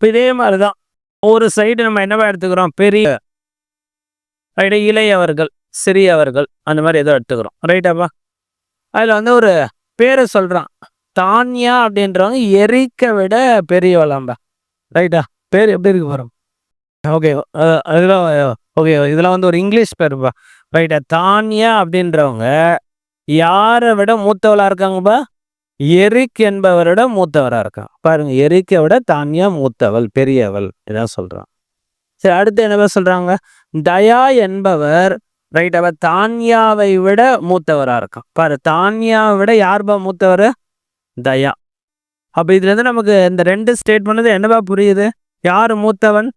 இப்போ இதே மாதிரி தான் ஒரு சைடு நம்ம என்னவா எடுத்துக்கிறோம்? பெரிய ரைட்டு இளையவர்கள் சிறியவர்கள் அந்த மாதிரி ஏதோ எடுத்துக்கிறோம். ரைட்டாப்பா அதில் வந்து ஒரு பேரை சொல்கிறான் தானியா அப்படின்றவங்க எரிக்க விட பெரியவளாம்பா ரைட்டா பேர் எப்படி இருக்கு பாருங்க. ஓகே அதெல்லாம் ஓகே இதெல்லாம் வந்து ஒரு இங்கிலீஷ் பேருப்பா ரைட்டா தானியா அப்படின்றவங்க யாரை விட மூத்தவளாக இருக்காங்கப்பா எரிக் என்பவரோட மூத்தவராக இருக்கான். பாருங்க எரிக்கை விட தானியா மூத்தவள் பெரியவள் இதான் சொல்றான். சரி அடுத்து என்ன சொல்றாங்க? தயா என்பவர் ரைட் அவ தான்யாவை விட மூத்தவராக இருக்கான். பாரு தான்யாவை விட யார்பா மூத்தவர்? தயா. அப்போ இதுலேருந்து நமக்கு இந்த ரெண்டு ஸ்டேட்மெண்ட் என்னவா புரியுது? யார் மூத்தவன்?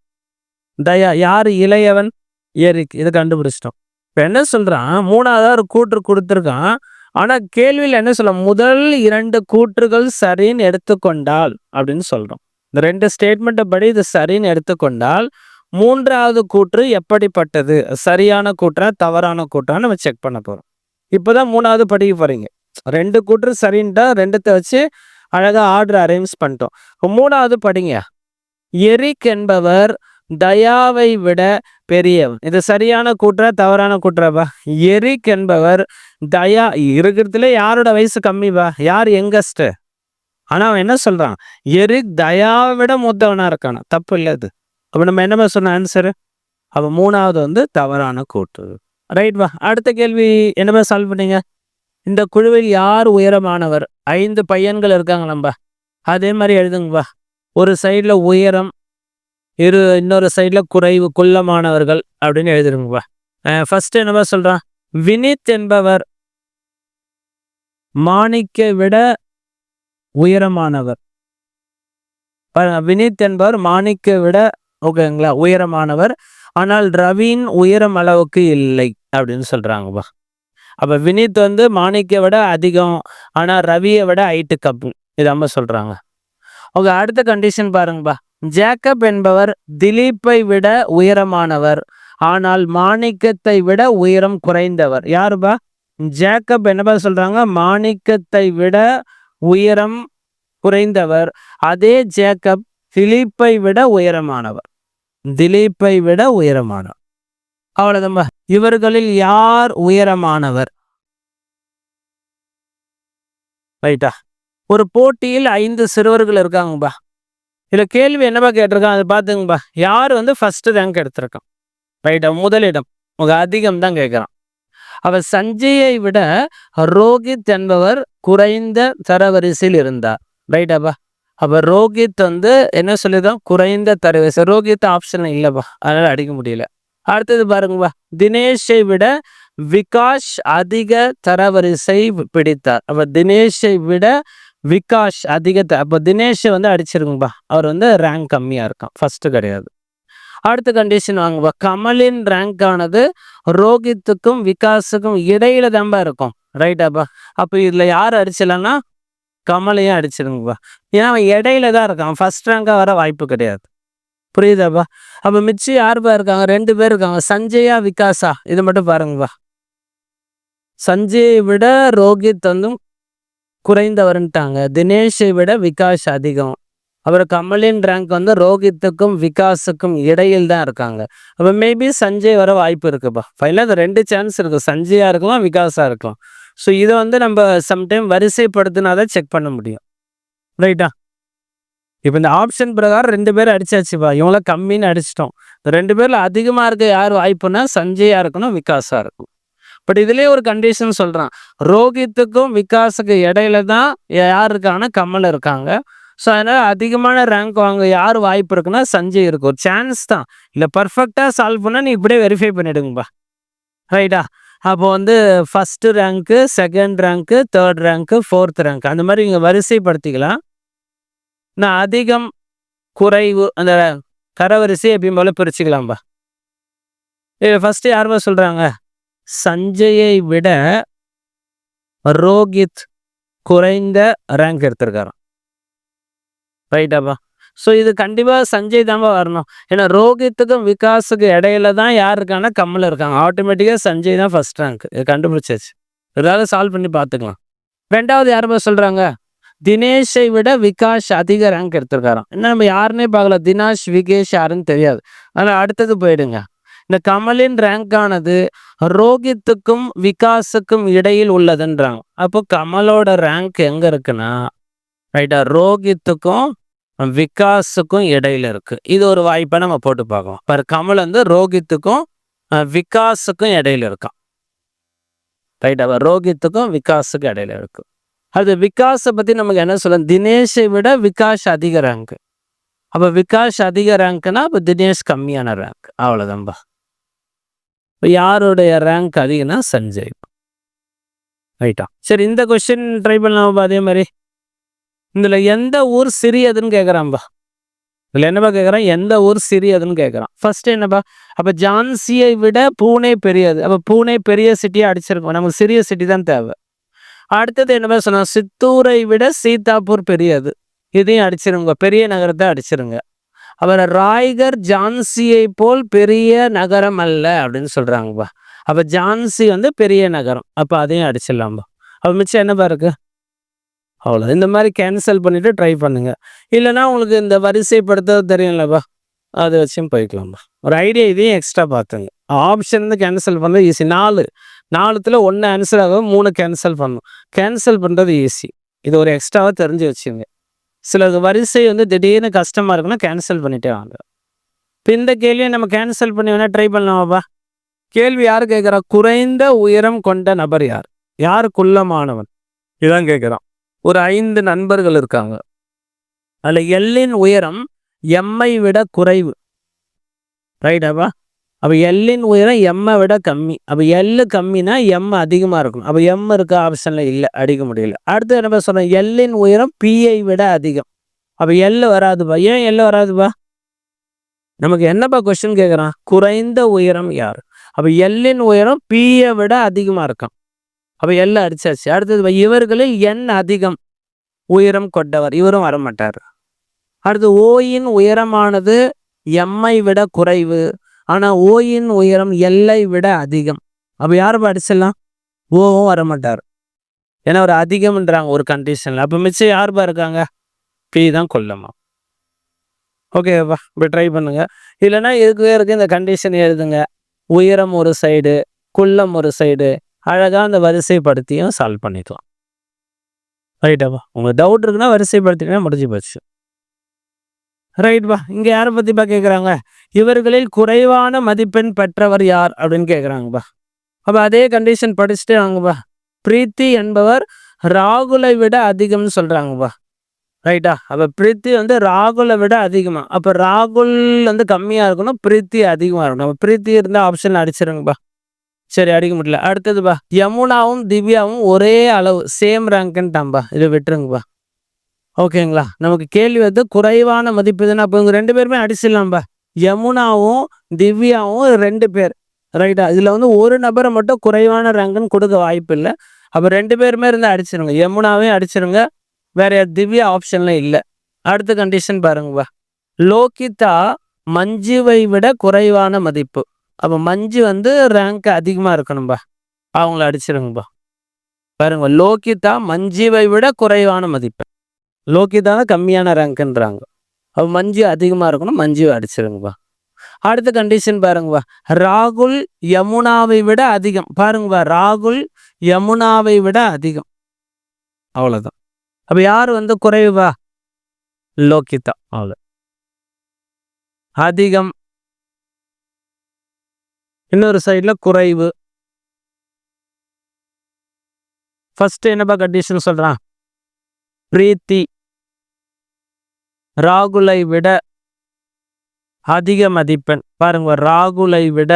தயா. யார் இளையவன்? எரிக். இதை கண்டுபிடிச்சிட்டோம். இப்போ என்ன சொல்கிறான் மூணாவது ஒரு கூற்று கொடுத்துருக்கான். ஆனால் கேள்வியில் என்ன சொல்ல முதல் இரண்டு கூற்றுகள் சரின்னு எடுத்துக்கொண்டால் அப்படின்னு சொல்கிறோம் இந்த ரெண்டு ஸ்டேட்மெண்ட்டை படி இது சரின்னு எடுத்துக்கொண்டால் மூன்றாவது கூற்று எப்படிப்பட்டது? சரியான கூற்றா தவறான கூற்றான்னு நம்ம செக் பண்ண போகிறோம் இப்போ தான் மூணாவது படிக்க போகிறீங்க ரெண்டு கூற்று சரின்ட்டா ரெண்டுத்தை வச்சு அழகாக ஆர்டர் அரேஞ்ச் பண்ணிட்டோம். மூணாவது படிங்க. எரிக் என்பவர் தயாவை விட பெரியவன். இது சரியான கூற்றா தவறான கூற்றாப்பா எரிக் என்பவர் தயா இருக்கிறதுல யாரோட வயசு கம்மிப்பா யார் யங்கஸ்ட்? ஆனா அவன் என்ன சொல்றான்? எரிக் தயாவை விட மூத்தவனா இருக்கானா? தப்பு இல்லை அது அப்போ நம்ம என்னமா சொன்ன ஆன்சரு அப்போ மூணாவது வந்து தவறான கூற்று. ரைட் வா? அடுத்த கேள்வி என்னமே சால்வ் பண்ணீங்க? இந்த குழுவில் யார் உயரமானவர்? ஐந்து பையன்கள் இருக்காங்க நம்ம. அதே மாதிரி எழுதுங்கப்பா ஒரு சைடில் உயரம் இரு இன்னொரு சைடில் குறைவு குள்ளமானவர்கள் அப்படின்னு எழுதிருங்கப்பா. ஃபர்ஸ்ட் என்னப்பா சொல்கிறான் வினித் என்பவர் மாணிக்கை விட உயரமானவர். வினித் என்பவர் மாணிக்கை விட ஓகேங்களா உயரமானவர். ஆனால் ரவியின் உயரம் அளவுக்கு இல்லை அப்படின்னு சொல்கிறாங்கப்பா அப்போ வினித் வந்து மாணிக்கை விட அதிகம் ஆனால் ரவியை விட ஐட்டு கம்மி. இதாம சொல்கிறாங்க ஓகே அடுத்த கண்டிஷன் பாருங்கப்பா. ஜேக்கப் என்பவர் திலீப்பை விட உயரமானவர். ஆனால் மாணிக்கத்தை விட உயரம் குறைந்தவர். யாருப்பா? ஜேக்கப் என்னப்பா சொல்றாங்க? மாணிக்கத்தை விட உயரம் குறைந்தவர். அதே ஜேக்கப் திலீப்பை விட உயரமானவர். திலீப்பை விட உயரமானவர். அவ்வளவுதான் இவர்களில் யார் உயரமானவர்? ரைட்டா. ஒரு போட்டியில் ஐந்து சிறுவர்கள் இருக்காங்கப்பா. இதுல கேள்வி என்னப்பா கேட்டிருக்கான்? அது பார்த்துங்கப்பா யார் வந்து ஃபர்ஸ்ட் ரேங்க் எடுத்திருக்கான்? ரைட்டா முதலிடம். உங்க அதிகம் தான் கேட்குறான் அவர் சஞ்சயை விட ரோஹித் என்பவர் குறைந்த தரவரிசையில் இருந்தார். ரைட்டாப்பா அப்போ. ரோஹித் வந்து என்ன சொல்லிதான் குறைந்த தரவரிசை. ரோஹித் ஆப்ஷன் இல்லைப்பா. அதனால அடிக்க முடியல. அடுத்தது பாருங்கப்பா. தினேஷை விட விகாஷ் அதிக தரவரிசை பிடித்தார். அப்போ தினேஷை விட விகாஷ் அதிகத்தை அப்போ தினேஷ் வந்து அடிச்சிருங்கப்பா அவர் வந்து ரேங்க் கம்மியாக இருக்கான். ஃபர்ஸ்ட் கிடையாது. அடுத்த கண்டிஷன் வாங்கப்பா கமலின் ரேங்க் ஆனது ரோஹித்துக்கும் விகாஸுக்கும் இடையில தான்பா இருக்கும். ரைட்டாப்பா அப்போ? இதில் யார் அடிச்சலன்னா கமலையும் அடிச்சிருங்கப்பா ஏன்னா அவன் இடையில தான் இருக்கான். ஃபர்ஸ்ட் ரேங்காக வர வாய்ப்பு கிடையாது. புரியுதாப்பா அப்போ? மிச்சம் யாருப்பா இருக்காங்க? ரெண்டு பேர் இருக்காங்க. சஞ்சயா விகாஸா இது மட்டும் பாருங்கப்பா. சஞ்சயை விட ரோஹித் வந்தும் குறைந்தவர்ன்ட்டாங்க. தினேஷை விட விகாஷ் அதிகம். அப்புறம் கமலின் ரேங்க் வந்து ரோஹித்துக்கும் விகாஸுக்கும் இடையில் தான் இருக்காங்க. அப்போ மேபி சஞ்சய் வர வாய்ப்பு இருக்குப்பா. ஃபைனலாக அது ரெண்டு சான்ஸ் இருக்குது சஞ்சயாக இருக்கலாம் விகாஸாக இருக்கலாம். ஸோ இதை வந்து நம்ம சம்டைம் வரிசைப்படுத்தினா தான் செக் பண்ண முடியும். ரைட்டா இப்போ இந்த ஆப்ஷன் பிரகாரம் ரெண்டு பேரும் அடிச்சாச்சுப்பா. இவங்கள கம்மின்னு அடிச்சிட்டோம். இந்த ரெண்டு பேரில் அதிகமாக இருக்க யார் வாய்ப்புனா சஞ்சயாக இருக்கணும் விகாஸாக இருக்கும் பட் இதுலேயே ஒரு கண்டிஷன் சொல்கிறான் ரோஹித்துக்கும் விகாஸுக்கு இடையில தான் யார் இருக்காங்கன்னா கமல் இருக்காங்க. ஸோ அதனால் அதிகமான ரேங்க் வாங்க யார் வாய்ப்பு இருக்குன்னா சஞ்சய் இருக்கு. ஒரு சான்ஸ் தான். இல்லை பர்ஃபெக்டாக சால்வ் பண்ணால் நீ இப்படியே வெரிஃபை பண்ணிடுங்கப்பா. ரைட்டா அப்போ வந்து first rank second rank third rank fourth rank அந்த மாதிரி நீங்கள் வரிசைப்படுத்திக்கலாம். நான் அதிகம் குறைவு அந்த கரவரிசை எப்பயும் போல பிரிச்சுக்கலாம்பா. ஃபஸ்ட்டு யாருமா சொல்கிறாங்க சஞ்சயை விட ரோஹித் குறைந்த ரேங்க் எடுத்திருக்காராம். ரைட்டாப்பா ஸோ இது கண்டிப்பாக சஞ்சய் தான்ப்பா வரணும். ஏன்னா ரோஹித்துக்கும் விகாஸுக்கு இடையில தான் யார் இருக்காங்கன்னா கம்மல் இருக்காங்க. ஆட்டோமேட்டிக்காக சஞ்சய் தான் ஃபஸ்ட் ரேங்க் இது கண்டுபிடிச்சாச்சு. ஏதாவது சால்வ் பண்ணி பார்த்துக்கலாம். ரெண்டாவது யாருப்பா சொல்கிறாங்க தினேஷை விட விகாஷ் அதிக ரேங்க் எடுத்திருக்காராம். என்ன நம்ம யாருன்னே பார்க்கல. தினாஷ் விகேஷ் யாருன்னு தெரியாது. அதனால் அடுத்தது போயிடுங்க. இந்த கமலின் ரேங்க் ஆனது ரோஹித்துக்கும் விகாஸுக்கும் இடையில் உள்ளதுன்றாங்க. அப்போ கமலோட ரேங்க் எங்க இருக்குன்னா ரைட்டா ரோஹித்துக்கும் விகாஸுக்கும் இடையில இருக்கு. இது ஒரு வாய்ப்பை நம்ம போட்டு பார்க்கலாம் பாரு கமல் வந்து ரோஹித்துக்கும் விகாஸுக்கும் இடையில இருக்கான். ரைட்டா ரோஹித்துக்கும் விகாஸுக்கும் இடையில இருக்கு. அது விகாஸை பத்தி நமக்கு என்ன சொல்லலாம் தினேஷை விட விகாஷ் அதிக ரேங்க் அப்போ விகாஷ் அதிக ரேங்க்னா அப்போ தினேஷ் கம்மியான ரேங்க் அவ்வளோதான்பா யாருடைய ரேங்க் அதிகம்னா சஞ்சய். ரைட்டா சரி இந்த கொஸ்டின் ட்ரை பண்ணலாம்ப்பா அதே மாதிரி. இதில் எந்த ஊர் சிறியதுன்னு கேட்குறான்பா இதில் என்னப்பா கேட்குறான் எந்த ஊர் சிறியதுன்னு கேட்குறான் ஃபர்ஸ்ட் என்னப்பா? அப்போ ஜான்சியை விட பூனே பெரியது. அப்போ பூனே பெரிய சிட்டியை அடிச்சிருக்கோம். நமக்கு சிறிய சிட்டி தான் தேவை. அடுத்தது என்னப்பா சொன்னால் சித்தூரை விட சீதாப்பூர் பெரியது. இதையும் அடிச்சிருங்க. பெரிய நகரத்தை அடிச்சிருங்க. அப்புறம் ராய்கர் ஜான்சியை போல் பெரிய நகரம் அல்ல அப்படின்னு சொல்கிறாங்கப்பா அப்போ ஜான்சி வந்து பெரிய நகரம். அப்போ அதையும் அடிச்சிடலாம்பா. அப்போ மிச்சம் என்னப்பா இருக்குது அவ்வளோ இந்த மாதிரி கேன்சல் பண்ணிவிட்டு ட்ரை பண்ணுங்கள் இல்லைன்னா உங்களுக்கு இந்த வரிசைப்படுத்த தெரியும்லப்பா. அதை வச்சும் போய்க்கலாம்பா. ஒரு ஐடியா இதையும் எக்ஸ்ட்ரா பார்த்துங்க ஆப்ஷன் வந்து கேன்சல் பண்ணுறது ஈஸி நாலு. நாலுத்தில் ஒன்று ஆன்சர் ஆகும் மூணு கேன்சல் பண்ணணும் கேன்சல் பண்ணுறது ஈஸி இது ஒரு எக்ஸ்ட்ராவாக தெரிஞ்சு வச்சுங்க. சில வரிசை வந்து திடீர்னு கஷ்டமாக இருக்குன்னா கேன்சல் பண்ணிட்டே வாங்க. இப்போ இந்த கேள்வியை நம்ம கேன்சல் பண்ணி வேணால் ட்ரை பண்ணலாமாப்பா கேள்வி யார் கேட்குறா? குறைந்த உயரம் கொண்ட நபர் யார்? யார் குள்ளமானவன்? இதான் கேட்குறான். ஒரு ஐந்து நண்பர்கள் இருக்காங்க. அதில் எல்லின் உயரம் எம்மை விட குறைவு. ரைட்டாப்பா அப்போ எல்லின் உயரம் எம்மை விட கம்மி. அப்போ எல்லு கம்மினா எம் அதிகமாக இருக்கும் அப்போ எம் இருக்க ஆப்ஷனில் இல்லை அடிக்க முடியல. அடுத்து என்ன சொல்கிறேன் எல்லின் உயரம் பிஐ விட அதிகம். அப்போ எல்லு வராதுப்பா ஏன் எல்லு வராதுப்பா நமக்கு என்னப்பா கொஸ்டின் கேட்குறான் குறைந்த உயரம் யார்? அப்போ எல்லின் உயரம் பிஐ விட அதிகமாக இருக்கும் அப்போ எல்லு அடிச்சாச்சு. அடுத்தது இவர்களில் என் அதிகம் உயரம் கொண்டவர். இவரும் வரமாட்டார். அடுத்து ஓயின் உயரமானது எம்மை விட குறைவு. ஆனால் ஓயின் உயரம் எல்லை விட அதிகம். அப்போ யாரும் அடிச்சிடலாம் ஓவும் வரமாட்டார். ஏன்னா ஒரு அதிகம்ன்றாங்க ஒரு கண்டிஷனில் அப்போ மிச்சம் யார்பா இருக்காங்க? பி தான் கொல்லமா. ஓகேப்பா இப்போ ட்ரை பண்ணுங்க. இல்லைன்னா இதுக்கு இருக்கு இந்த கண்டிஷன் எழுதுங்க. உயரம் ஒரு சைடு குள்ளம் ஒரு சைடு அழகாக அந்த வரிசைப்படுத்தியும் சால்வ் பண்ணிக்கலாம். ரைட்டாப்பா உங்களுக்கு டவுட் இருக்குன்னா வரிசைப்படுத்தினா முடிஞ்சு போச்சு. ரைட்பா இங்கே யாரை பற்றிப்பா கேட்குறாங்க இவர்களில் குறைவான மதிப்பெண் பெற்றவர் யார் அப்படின்னு கேட்குறாங்கப்பா அப்போ அதே கண்டிஷன் படிச்சுட்டு வாங்கப்பா பிரீத்தி என்பவர் ராகுலை விட அதிகம்னு சொல்கிறாங்கப்பா ரைட்டா அப்போ பிரீத்தி வந்து ராகுலை விட அதிகமாக அப்போ ராகுல் வந்து கம்மியாக இருக்கணும் பிரீத்தி அதிகமாக இருக்கணும். அப்போ பிரீத்தி இருந்தால் ஆப்ஷன் அடிச்சிருங்கப்பா சரி அடிக்க முடியல. அடுத்ததுப்பா யமுனாவும் திவ்யாவும் ஒரே அளவு சேம் ரேங்க்குன்ட்டாம்பா இதை விட்டுருங்கப்பா ஓகேங்களா? நமக்கு கேள்வி வந்து குறைவான மதிப்பு இதுன்னா அப்போ இவங்க ரெண்டு பேருமே அடிச்சிடலாம்பா யமுனாவும் திவ்யாவும் ரெண்டு பேர். ரைட்டா இதில் வந்து ஒரு நபரை மட்டும் குறைவான ரேங்க்னு கொடுக்க வாய்ப்பு இல்லை. அப்போ ரெண்டு பேருமே இருந்து அடிச்சிருங்க. யமுனாவையும் அடிச்சிருங்க. வேற யார் திவ்யா ஆப்ஷன்லாம் இல்லை. அடுத்த கண்டிஷன் பாருங்கப்பா லோகிதா மஞ்சுவை விட குறைவான மதிப்பு. அப்போ மஞ்சு வந்து ரேங்க் அதிகமாக இருக்கணும்பா அவங்கள அடிச்சிருங்கப்பா பாருங்க லோகிதா மஞ்சுவை விட குறைவான மதிப்பு. லோகிதா தான் கம்மியான ரேங்க்ன்றாங்க அப்போ மஞ்சு அதிகமாக இருக்கணும் மஞ்சுவை அடிச்சிருங்கப்பா. அடுத்த கண்டிஷன் பாருங்கப்பா. ராகுல் யமுனாவை விட அதிகம். பாருங்கப்பா ராகுல் யமுனாவை விட அதிகம். அவ்வளோதான் அப்போ யார் வந்து குறைவா தான் அவ்வளோ அதிகம். இன்னொரு சைடில் குறைவு. ஃபஸ்ட்டு என்னப்பா கண்டிஷன் சொல்கிறான் பிரீத்தி ராகுலை விட அதிக மதிப்பெண். பாருங்க ராகுலை விட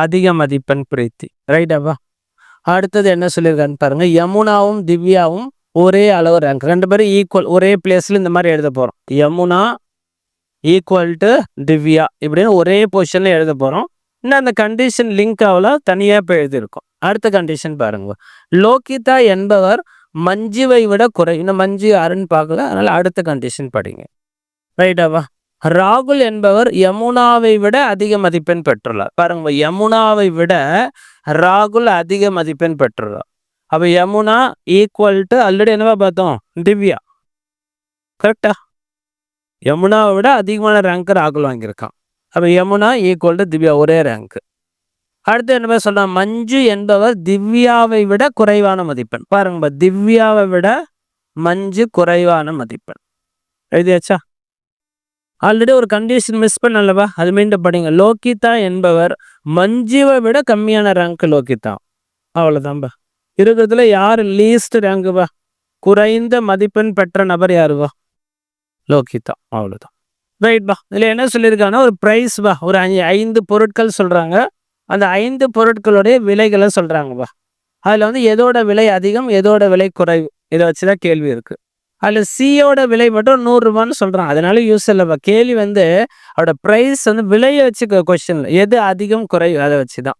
அதிக மதிப்பெண் பிரீத்தி. ரைட்டாவா அடுத்தது என்ன சொல்லியிருக்கான்னு பாருங்க யமுனாவும் திவ்யாவும் ஒரே அளவு ரேங்க் ரெண்டு பேரும் ஈக்குவல் ஒரே பிளேஸ்ல இந்த மாதிரி எழுத போறோம். யமுனா ஈக்குவல் டு திவ்யா இப்படின்னு ஒரே பொசிஷன்ல எழுத போறோம். இன்னும் அந்த கண்டிஷன் லிங்க் ஆகல தனியாக இப்போ எழுதியிருக்கோம். அடுத்த கண்டிஷன் பாருங்க. லோகிதா என்பவர் மஞ்சுவை விட குறை. இன்னும் மஞ்சு யாருன்னு பார்க்கல. அதனால் அடுத்த கண்டிஷன் படிங்க. ரைட்டாவா ராகுல் என்பவர் யமுனாவை விட அதிக மதிப்பெண் பெற்றுள்ளார். பாருங்க யமுனாவை விட ராகுல் அதிக மதிப்பெண் பெற்றுள்ளார். அப்போ யமுனா ஈக்குவல் டு ஆல்ரெடி என்னவா பார்த்தோம்? திவ்யா. கரெக்டா யமுனாவை விட அதிகமான ரேங்க் ராகுல் வாங்கியிருக்கான். அப்போ யமுனா ஈக்குவல் டு திவ்யா ஒரே ரேங்க் அடுத்து என்ன சொல்லலாம் மஞ்சு என்பவர் திவ்யாவை விட குறைவான மதிப்பெண். பாருங்க திவ்யாவை விட மஞ்சு குறைவான மதிப்பெண். எழுதியாச்சா? ஆல்ரெடி ஒரு கண்டிஷன் மிஸ் பண்ணலவா அது மீண்டும் படிங்க. லோகிதா என்பவர் மஞ்சுவை விட கம்மியான ரேங்க் லோகிதா. அவ்வளோதான்பா இருக்கிறதுல யார் லீஸ்ட் ரேங்குவா குறைந்த மதிப்பெண் பெற்ற நபர் யாருவா லோகிதா. அவ்வளோதான் ரைட்பா இதில் என்ன சொல்லியிருக்காங்கன்னா ஒரு ப்ரைஸ் வா ஒரு அஞ்சு ஐந்து பொருட்கள் சொல்கிறாங்க அந்த ஐந்து பொருட்களுடைய விலைகளை சொல்கிறாங்கப்பா அதில் வந்து எதோட விலை அதிகம் எதோட விலை குறைவு? இதை வச்சு தான் கேள்வி இருக்குது அதில் சியோட விலை மட்டும் நூறுரூபான்னு சொல்கிறான் அதனால யூஸ் இல்லைப்பா. கேள்வி வந்து அவரோட ப்ரைஸ் வந்து விலையை வச்சு கொஸ்டின் எது அதிகம் குறைவு? அதை வச்சு தான்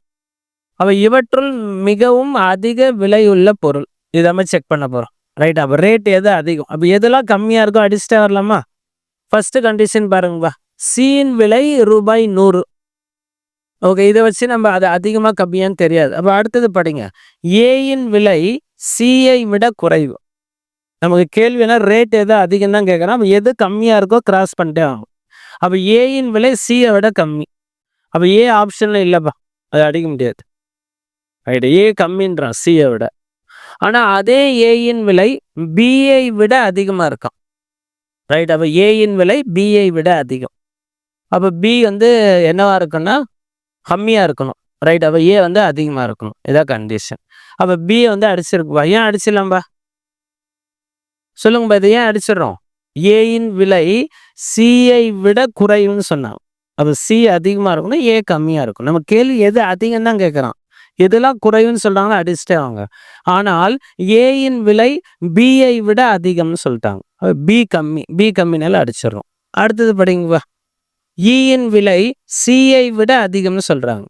அப்போ இவற்றுள் மிகவும் அதிக விலையுள்ள பொருள். இதை செக் பண்ண போகிறோம் ரைட் அப்போ ரேட் எது அதிகம்? அப்போ எதெல்லாம் கம்மியாக இருக்கும் அடிச்சுட்டே வரலாமா? ஃபஸ்ட்டு கண்டிஷன் பாருங்கப்பா. சீன் விலை ரூபாய் நூறு. ஓகே இதை வச்சு நம்ம அது அதிகமாக கம்மியான்னு தெரியாது. அப்போ அடுத்தது படிங்க. ஏயின் விலை சியை விட குறைவு. நமக்கு கேள்வினா ரேட் எது அதிகம் தான் கேட்குறோம் அப்போ எது கம்மியாக இருக்கோ கிராஸ் பண்ணிட்டே ஆகும் அப்போ ஏயின் விலை சியை விட கம்மி. அப்போ ஏ ஆப்ஷனில் இல்லைப்பா. அது அடிக்க முடியாது. ரைட் ஏ கம்மின்றான் சியை விட. ஆனால் அதே ஏயின் விலை பிஐ விட அதிகமாக இருக்கும். ரைட் அப்போ ஏயின் விலை பிஐ விட அதிகம். அப்போ பி வந்து என்னவா இருக்குன்னா கம்மியாக இருக்கணும். ரைட் அப்போ ஏ வந்து அதிகமாக இருக்கணும். இதான் கண்டிஷன் அப்போ பி வந்து அடிச்சிருக்குப்பா ஏன் அடிச்சிடலாம்பா சொல்லுங்கப்பா இதை ஏன் அடிச்சிடறோம்? ஏயின் விலை சிஐ விட குறைவுன்னு சொன்னாங்க. அப்போ சி அதிகமாக இருக்கணும் ஏ கம்மியாக இருக்கும் நம்ம கேள்வி எது அதிகம் தான் கேட்குறான். எதெல்லாம் குறைவுன்னு சொல்கிறாங்களோ அடிச்சுட்டே அவங்க ஆனால் ஏயின் விலை பிஐ விட அதிகம்னு சொல்லிட்டாங்க. பி கம்மி பி கம்மினால அடிச்சிடறோம். அடுத்தது படிங்கப்பா E ஈயின் விலை சிஐ விட அதிகம்னு சொல்கிறாங்க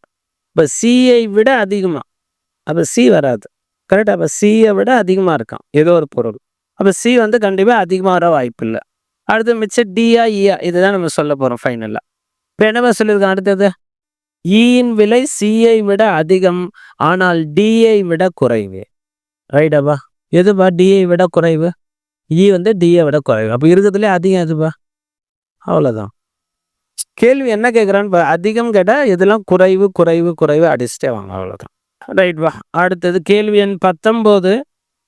இப்போ சிஐ விட அதிகமாக அப்போ சி வராது. கரெக்ட் அப்போ சியை விட அதிகமாக இருக்கான். ஏதோ ஒரு பொருள். அப்போ சி வந்து கண்டிப்பாக அதிகமாக வர வாய்ப்பு இல்லை. அடுத்து மிச்சம் டிஆ இஆ e இதுதான் நம்ம சொல்ல போகிறோம் ஃபைனலாக இப்போ என்னவா சொல்லியிருக்கோம் அடுத்தது? E ஈயின் விலை சிஐ விட அதிகம் ஆனால் டிஐ விட குறைவு. ரைட்டாப்பா எதுப்பா டிஐ விட குறைவு? இ வந்து டிஐ விட குறைவு. அப்போ இருக்கிறதுலே அதிகம் எதுப்பா? அவ்வளோதான் கேள்வி என்ன கேட்குறான்னு அதிகம் கேட்டால் இதெல்லாம் குறைவு குறைவு குறைவு அடிச்சுட்டே வாங்க அவ்வளோதான் ரைட் வா. அடுத்தது கேள்வி எண் பத்தொம்போது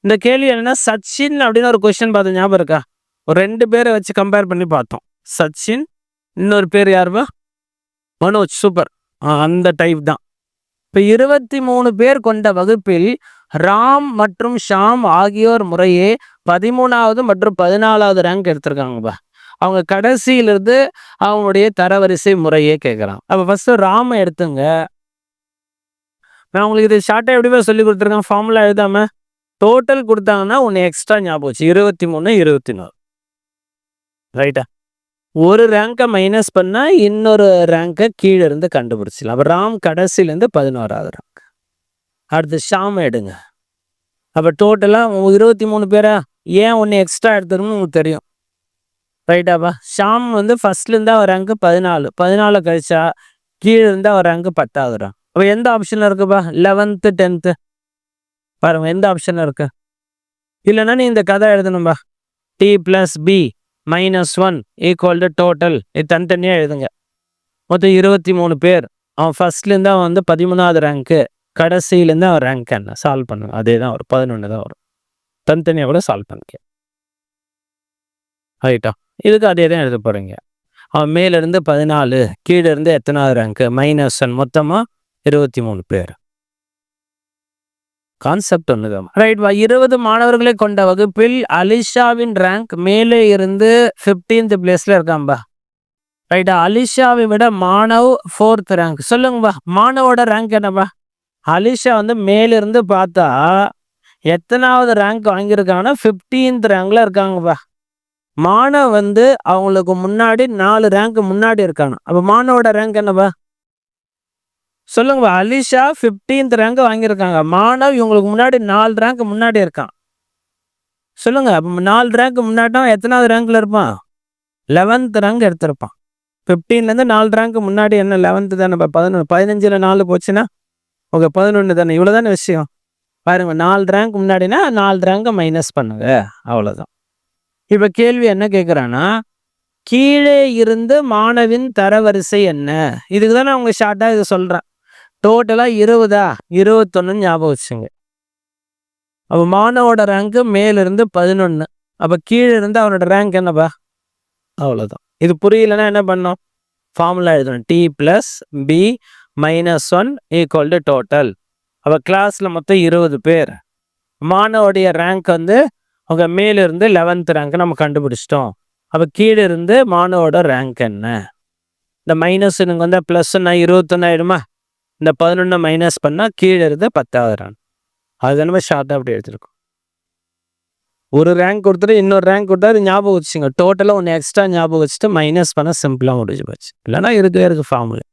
இந்த கேள்வி என்னன்னா சச்சின் அப்படின்னு ஒரு கொஸ்டின் பார்த்தோம் ஞாபகம் இருக்கா? ஒரு ரெண்டு பேரை வச்சு கம்பேர் பண்ணி பார்த்தோம். சச்சின் இன்னொரு பேர் யாருவா மனோஜ். சூப்பர் அந்த டைப் தான். இப்போ இருபத்தி மூணு பேர் கொண்ட வகுப்பில் ராம் மற்றும் ஷாம் ஆகியோர் முறையே பதிமூணாவது மற்றும் பதினாலாவது ரேங்க் எடுத்திருக்காங்கப்பா அவங்க கடைசியிலிருந்து அவங்களுடைய தரவரிசை முறையே கேட்குறான். அப்போ ஃபஸ்ட்டு ராம எடுத்துங்க. நான் உங்களுக்கு இது ஷார்ட்டாக எப்படிவே சொல்லி கொடுத்துருக்கேன்? ஃபார்முலா எழுதாம டோட்டல் கொடுத்தாங்கன்னா ஒன்று எக்ஸ்ட்ரா ஞாபகம் வச்சு இருபத்தி மூணு இருபத்தி நாலு ரைட்டா ஒரு ரேங்கை மைனஸ் பண்ணால் இன்னொரு ரேங்கை கீழே இருந்து கண்டுபிடிச்சிடலாம். அப்போ ராம் கடைசியிலேருந்து பதினோராவது ரேங்க் அடுத்து ஷாம் எடுங்க. அப்போ டோட்டலாக இருபத்தி மூணு பேரா ஏன் ஒன்று எக்ஸ்ட்ரா எடுத்துருன்னு உங்களுக்கு தெரியும்? ரைட்டாப்பா ஷாம் வந்து ஃபர்ஸ்ட்லேருந்து அவர் ரேங்க்கு பதினாலு. பதினாலு கழிச்சா கீழே இருந்தால் அவர் ரேங்க்கு பத்தாவது அப்போ எந்த ஆப்ஷனில் இருக்குப்பா லெவன்த்து டென்த்து பாருங்க எந்த ஆப்ஷனில் இருக்கு? இல்லைன்னா நீ இந்த கதை எழுதணும்பா T plus P minus one equal to total இது தனித்தனியாக எழுதுங்க. மொத்தம் இருபத்தி மூணு பேர். அவன் ஃபர்ஸ்ட்லேருந்து அவன் வந்து பதிமூணாவது ரேங்க்கு கடைசியிலேருந்து அவன் ரேங்க் என்ன? சால்வ் பண்ணுங்க. அதே தான் வரும். பதினொன்று தான் வரும். தனித்தனியாக கூட சால்வ் பண்ணிக்க ரைட்டா இதுக்கு அதே தான் எழுத போகிறீங்க அவன் மேலேருந்து பதினாலு கீழே இருந்து எத்தனாவது ரேங்க்கு மைனஸ் ஒன் மொத்தமாக இருபத்தி மூணு பேர். கான்செப்ட் ஒன்று தான் ரைட் இருபது மாணவர்களை கொண்ட வகுப்பில் அலிஷாவின் ரேங்க் மேலே இருந்து ஃபிஃப்டீன்த் பிளேஸில் இருக்காம்பா ரைட்டா அலிஷாவை விட மாணவ் ஃபோர்த் ரேங்க் சொல்லுங்கப்பா மாணவோட ரேங்க் என்னப்பா அலிஷா வந்து மேலிருந்து பார்த்தா எத்தனாவது ரேங்க் வாங்கியிருக்காங்கன்னா ஃபிஃப்டீன்த் ரேங்க்ல இருக்காங்கப்பா மானவ் வந்து அவங்களுக்கு முன்னாடி நாலு ரேங்க் முன்னாடி இருக்காங்க அப்போ மானவோட ரேங்க் என்னவா சொல்லுங்கப்பா. அலிஷா ஃபிஃப்டீன்த் ரேங்க் வாங்கியிருக்காங்க. மானவ் இவங்களுக்கு முன்னாடி நாலு ரேங்க் முன்னாடி இருக்கான். சொல்லுங்க. அப்போ நாலு ரேங்க் முன்னாட்டான் எத்தனாவது ரேங்க்ல இருப்பான்? Eleventh rank எடுத்திருப்பான். ஃபிஃப்டீன்லேருந்து நாலு ரேங்க் முன்னாடி என்ன? லெவன்த்து தானே பதினொன்று பதினஞ்சில் நாலு போச்சுன்னா? ஓகே பதினொன்று தானே. இவ்வளோ தானே விஷயம்? பாருங்க நாலு ரேங்க் முன்னாடினா நாலு ரேங்கை மைனஸ் பண்ணுங்க. அவ்வளோதான் இப்போ கேள்வி என்ன கேட்குறான்னா கீழே இருந்து மாணவின் தரவரிசை என்ன? இதுக்கு தான் நான் ஷார்ட்டாக இதை சொல்கிறேன் டோட்டலாக இருபதா? இருபத்தொன்னு ஞாபகம் வச்சுங்க. அப்போ மாணவோட ரேங்க்கு மேலிருந்து பதினொன்று அப்போ கீழே இருந்து அவனோட ரேங்க் என்னப்பா? அவ்வளோதான் இது புரியலன்னா என்ன பண்ணோம் ஃபார்முலா எழுதணும். T plus P minus one equal to total அப்போ கிளாஸில் மொத்தம் இருபது பேர். மாணவோடைய ரேங்க் வந்து அவங்க மேலிருந்து லெவன்த் ரேங்க் நம்ம கண்டுபிடிச்சிட்டோம். அப்போ கீழே இருந்து மாணவோட ரேங்க் என்ன? இந்த மைனஸ் எனக்கு வந்து ப்ளஸ்ன்னா இருபத்தொன்னு ஆயிடுமா? இந்த பதினொன்று மைனஸ் பண்ணால் கீழே இருந்து பத்தாவது ரேங்க் அது நம்ம ஷார்ட்டாக அப்படி எடுத்துருக்கோம். ஒரு ரேங்க் கொடுத்துட்டு இன்னொரு ரேங்க் கொடுத்தாரு ஞாபகம் வச்சுங்க டோட்டலாக ஒன்று எக்ஸ்ட்ரா ஞாபகம் வச்சுட்டு மைனஸ் பண்ணால் சிம்பிளாக முடிஞ்சு போச்சு. இல்லைன்னா இருக்கவே இருக்குது ஃபார்முலா